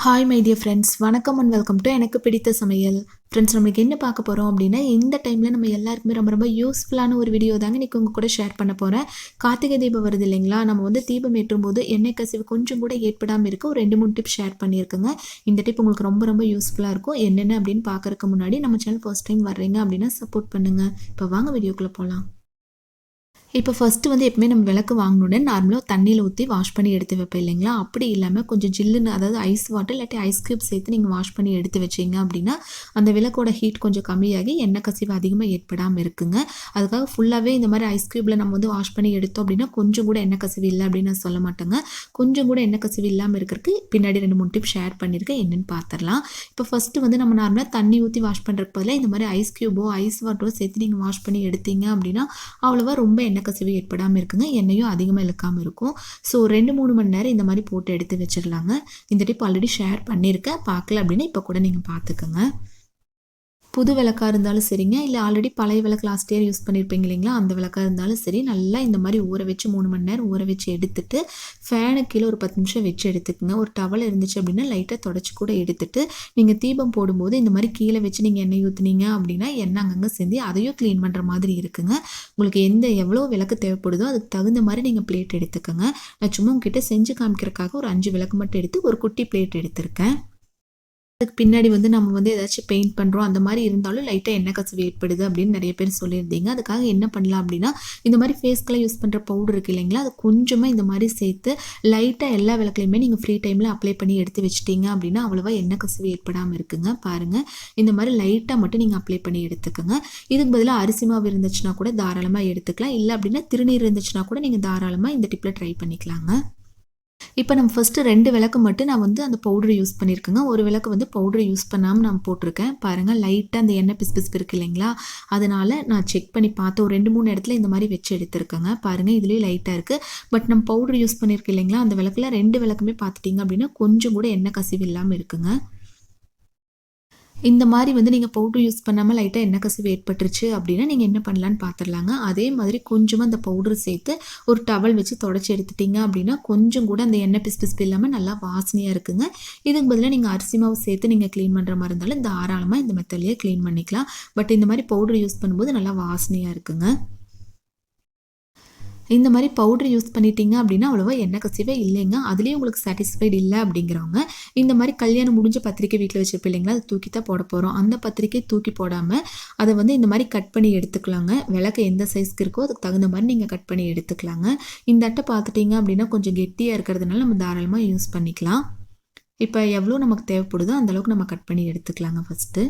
Hi my dear friends வணக்கம் and welcome to எனக்கு பிடித்த சமையல். ஃப்ரெண்ட்ஸ் நம்மளுக்கு என்ன பார்க்க போகிறோம் அப்படின்னா இந்த டைமில் நம்ம எல்லாருக்குமே ரொம்ப ரொம்ப யூஸ்ஃபுல்லான ஒரு வீடியோ தாங்க இன்றைக்கி உங்கள் கூட ஷேர் பண்ண போகிறேன் கார்த்திகை தீபம் வருது இல்லைங்களா? நம்ம வந்து தீபம் ஏற்றும் போது எண்ணெய் கசிவு கொஞ்சம் கூட ஏற்படாமல் இருக்க ஒரு ரெண்டு மூணு டிப் ஷேர் பண்ணியிருக்கேங்க. இந்த டிப் உங்களுக்கு ரொம்ப ரொம்ப யூஸ்ஃபுல்லாக இருக்கும். என்னென்ன அப்படின்னு பார்க்குறக்கு முன்னாடி நம்ம சேனல் ஃபர்ஸ்ட் டைம் வர்றீங்க அப்படின்னா சப்போர்ட் பண்ணுங்கள் இப்போ வாங்க வீடியோக்குள்ளே போகலாம் இப்போ ஃபஸ்ட்டு வந்து எப்பவுமே நம்ம விளக்கு வாங்கினோடனே நார்மலாக தண்ணியில் ஊற்றி வாஷ் பண்ணி எடுத்து வைப்பேன் இல்லைங்களா? அப்படி இல்லாமல் கொஞ்சம் ஜில்லுன்னு அதாவது ஐஸ் வாட்டர் இல்லாட்டி ஐஸ் க்யூப் சேர்த்து நீங்கள் வாஷ் பண்ணி எடுத்து வச்சிங்க அப்படின்னா அந்த விளக்கோட ஹீட் கொஞ்சம் கம்மியாகி எண்ணெய் கசிவு அதிகமாக ஏற்படாமல் இருக்குங்க. அதுக்காக ஃபுல்லாகவே இந்த மாதிரி ஐஸ் க்யூப்பில் நம்ம வந்து வாஷ் பண்ணி எடுத்தோம் அப்படின்னா கொஞ்சம் கூட எண்ணெய் கசிவு இல்லை அப்படின்னு நான் சொல்ல மாட்டேங்க. கொஞ்சம் கூட எண்ணெய் கசிவு இல்லாமல் இருக்கிறதுக்கு பின்னாடி ரெண்டு மூணு டிப் ஷேர் பண்ணியிருக்கேன். என்னென்னு பார்த்துடலாம் இப்போ ஃபஸ்ட்டு வந்து நம்ம நார்மலாக தண்ணி ஊற்றி வாஷ் பண்ணுறதுக்கு பதிலாக இந்த மாதிரி ஐஸ் க்யூபோ ஐஸ் வாட்டரோ சேர்த்து நீங்கள் வாஷ் பண்ணி எடுத்தீங்க அப்படின்னா அவ்வளோவா ரொம்ப எண்ணெய் எண்ணெய் கசிவு ஏற்படாமல் இருக்குங்க. எண்ணெயும் அதிகமாக இழுக்காமல் இருக்கும். ஸோ ரெண்டு மூணு மணி நேரம் இந்த மாதிரி போட்டு எடுத்து வச்சிடலாங்க. இந்த டிப் ஆல்ரெடி ஷேர் பண்ணியிருக்கேன். பார்க்கல அப்படின்னா இப்போ கூட நீங்கள் பார்த்துக்கோங்க. புது விளக்காக இருந்தாலும் சரிங்க. இல்லை ஆல்ரெடி பழைய விளக்கு லாஸ்ட் இயர் யூஸ் பண்ணியிருப்பீங்க இல்லைங்களா? அந்த விளக்காக இருந்தாலும் சரி நல்லா இந்த மாதிரி ஊற வச்சு மூணு மணி நேரம் ஊற வச்சு எடுத்துட்டு ஃபேனுக்கு கீழே ஒரு பத்து நிமிஷம் வச்சு எடுத்துக்கோங்க. ஒரு டவல் இருந்துச்சு அப்படின்னா லைட்டாக தொடச்சி கூட எடுத்துட்டு நீங்கள் தீபம் போடும்போது இந்த மாதிரி கீழே வச்சு நீங்கள் எண்ணெய் ஊற்றுனீங்க அப்படின்னா எண்ணெய் அங்கங்கே சேர்ந்து அதையும் க்ளீன் பண்ணுற மாதிரி இருக்குங்க. உங்களுக்கு எந்த எவ்வளோ விளக்கு தேவைப்படுதோ அதுக்கு தகுந்த மாதிரி நீங்கள் பிளேட் எடுத்துக்கோங்க. நான் சும்மா உங்ககிட்ட செஞ்சு காமிக்கிறக்காக ஒரு அஞ்சு விளக்கு மட்டும் எடுத்து ஒரு குட்டி பிளேட் எடுத்திருக்கேன். அதுக்கு பின்னாடி வந்து நம்ம வந்து ஏதாச்சும் பெயிண்ட் பண்ணுறோம் அந்த மாதிரி இருந்தாலும் லைட்டாக எண்ணெய் கசிவு ஏற்படுது அப்படின்னு நிறைய பேர் சொல்லியிருந்தீங்க. அதுக்காக என்ன பண்ணலாம் அப்படின்னா இந்த மாதிரி ஃபேஸ்க்கெலாம் யூஸ் பண்ணுற பவுடர் இருக்குது இல்லைங்களா அது கொஞ்சமாக இந்த மாதிரி சேர்த்து லைட்டாக எல்லா விளக்குலையுமே நீங்கள் ஃப்ரீ டைமில் அப்ளை பண்ணி எடுத்து வச்சிட்டிங்க அப்படின்னா அவ்வளோவா எண்ணெய் கசிவு ஏற்படாமல் இருக்குங்க. பாருங்கள் இந்த மாதிரி லைட்டாக மட்டும் நீங்கள் அப்ளை பண்ணி எடுத்துக்கோங்க. இதுக்கு பதிலாக அரிசி மாவு இருந்துச்சுன்னா கூட தாராளமாக எடுத்துக்கலாம். இல்லை அப்படின்னா திருநீர் இருந்துச்சுன்னா கூட நீங்கள் தாராளமாக இந்த டிப்பில் ட்ரை பண்ணிக்கலாங்க. இப்போ நம்ம ஃபஸ்ட்டு ரெண்டு விளக்கு மட்டும் நான் வந்து அந்த பவுடர் யூஸ் பண்ணியிருக்கேங்க ஒரு விளக்கு வந்து பவுடர் யூஸ் பண்ணாமல் நான் போட்டிருக்கேன். பாருங்கள் லைட்டாக அந்த எண்ணெய் பிஸ் பிஸ் இருக்குது இல்லைங்களா? அதனால் நான் செக் பண்ணி பார்த்தேன் ஒரு ரெண்டு மூணு இடத்துல இந்த மாதிரி வச்சு எடுத்திருக்கேங்க. பாருங்கள் இதுலேயும் லைட்டாக இருக்குது பட் நம்ம பவுடர் யூஸ் பண்ணியிருக்கேன் இல்லைங்களா? அந்த விளக்கில் ரெண்டு விளக்குமே பார்த்துட்டிங்க அப்படின்னா கொஞ்சம் கூட எண்ணெய் கசிவு இல்லாமல் இருக்குங்க. இந்த மாதிரி வந்து நீங்கள் பவுடர் யூஸ் பண்ணாமல் லைட்டாக எண்ணெய் கசிவு ஏற்பட்டுருச்சு அப்படின்னா நீங்கள் என்ன பண்ணலான்னு பார்த்துடலாங்க அதே மாதிரி கொஞ்சமாக அந்த பவுடர் சேர்த்து ஒரு டவல் வச்சு தொடச்சி எடுத்துட்டிங்க அப்படின்னா கொஞ்சம் கூட அந்த எண்ணெய் பிஸ் பிஸ் இல்லாமல் நல்லா வாசனையாக இருக்குங்க. இதுக்கு பதிலாக நீங்கள் அரிசி மாவு சேர்த்து நீங்கள் க்ளீன் பண்ணுற மாதிரி இருந்தாலும் தாராளமாக இந்த மெத்தட்லேயே க்ளீன் பண்ணிக்கலாம். பட் இந்த மாதிரி பவுடர் யூஸ் பண்ணும்போது நல்லா வாசனையாக இருக்குங்க. இந்த மாதிரி பவுடர் யூஸ் பண்ணிட்டீங்க அப்படின்னா அவ்வளோவா எண்ணெய் கசிவே இல்லைங்க. அதுலேயும் உங்களுக்கு சாட்டிஸ்ஃபைடு இல்லை அப்படிங்கிறவங்க இந்த மாதிரி கல்யாணம் முடிஞ்ச பத்திரிக்கை வீட்டில் வச்சுருப்போம் இல்லைங்களா அதை தூக்கி தான் போட போகிறோம் அந்த பத்திரிக்கை தூக்கி போடாமல் அதை வந்து இந்த மாதிரி கட் பண்ணி எடுத்துக்கலாங்க. விளக்கு எந்த சைஸ்க்கு இருக்கோ அதுக்கு தகுந்த மாதிரி நீங்கள் கட் பண்ணி எடுத்துக்கலாங்க. இந்த அட்டை பார்த்துட்டிங்க அப்படின்னா கொஞ்சம் கெட்டியாக இருக்கிறதுனால நம்ம தாராளமாக யூஸ் பண்ணிக்கலாம். இப்போ எவ்வளோ நமக்கு தேவைப்படுதோ அந்தளவுக்கு நம்ம கட் பண்ணி எடுத்துக்கலாங்க ஃபஸ்ட்டு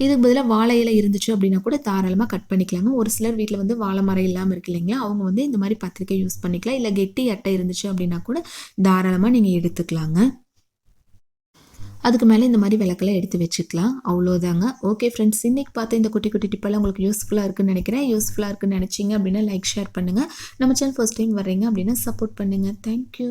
இதுக்கு பதிலாக வாழை இலை இருந்துச்சு அப்படின்னா கூட தாராளமாக கட் பண்ணிக்கலாங்க. ஒரு சிலர் வீட்டில் வந்து வாழை மரம் இல்லாமல் இருக்கு இல்லைங்களா அவங்க வந்து இந்த மாதிரி பத்திரிக்கை யூஸ் பண்ணிக்கலாம். இல்லை கெட்டி அட்டை இருந்துச்சு அப்படின்னா கூட தாராளமாக நீங்கள் எடுத்துக்கலாங்க. அதுக்கு மேலே இந்த மாதிரி விளக்கெல்லாம் எடுத்து வச்சுக்கலாம். அவ்வளோதாங்க ஓகே ஃப்ரெண்ட்ஸ் இன்றைக்கி பார்த்த இந்த குட்டி குட்டி டிப்பெல்லாம் உங்களுக்கு யூஸ்ஃபுல்லாக இருக்குன்னு நினைக்கிறேன். யூஸ்ஃபுல்லாக இருக்குன்னு நினச்சிங்க அப்படின்னா லைக் ஷேர் பண்ணுங்கள் நம்ம சேனல் ஃபர்ஸ்ட் டைம் வர்றீங்க அப்படின்னா சப்போர்ட் பண்ணுங்கள் தேங்க்யூ